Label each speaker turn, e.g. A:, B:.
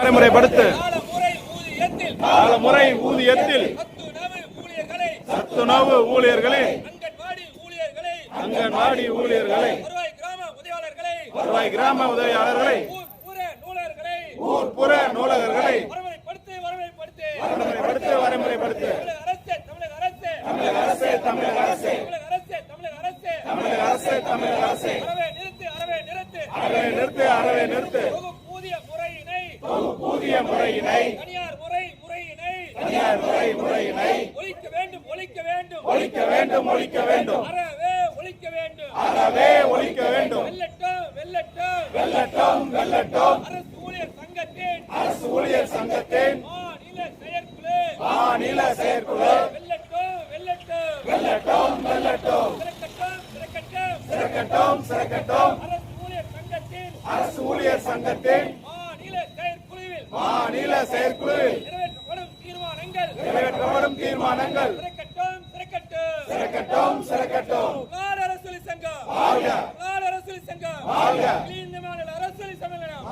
A: நடைமுறைப்படுத்து. கால முறை ஊதியத்தில்
B: சத்துணவு ஊழியர்களை அங்கன்வாடி ஊழியர்களை வருவாய் கிராம உதவியாளர்களை
A: ஊர்ப்புற நூலகர்களை நடைமுறைப்படுத்து வரைமுறைப்படுத்து
B: தமிழக அரசு தமிழக அரசு.
A: தமிழக அரசே தமிழக அரசே.
B: அறவே நிறுத்து அறவே நிறுத்து.
A: அறவே நிறுத்து
B: தொகுப்பூதிய முறையினை. தனியார் முறை முறையினை.
A: தனியார் முறை முறையினை.
B: ஒழிக்க வேண்டும் ஒழிக்க வேண்டும்.
A: ஒழிக்க வேண்டும் ஒழிக்க வேண்டும்.
B: அறவே ஒழிக்க வேண்டும்.
A: அறவே ஒழிக்க வேண்டும்.
B: வெல்லட்டும் வெல்லட்டும்.
A: வெல்லட்டும் வெல்லட்டும்.
B: அரசு ஊழியர் சங்கத்தின்.
A: அரசு ஊழியர் சங்கத்தின்.
B: மாநில செயற்குழு.
A: மாநில செயற்குழு.
B: வெல்லட்டும் வெல்லட்டும்.
A: வெல்லட்டும் வெல்லட்டும்.
B: சிறக்கட்டும் சிறக்கட்டும்
A: சிறக்கட்டும்
B: அரசு ஊழியர் சங்கத்தின்.
A: அரசு ஊழியர் சங்கத்தின்.
B: நிறைவேற்றப்படும் தீர்மானங்கள்.
A: நிறைவேற்றப்படும் தீர்மானங்கள்.
B: சிறக்கட்டும் சிறக்கட்டும். அரசு சங்கம். அரசு சங்கம். அரசு சம்மேளனம்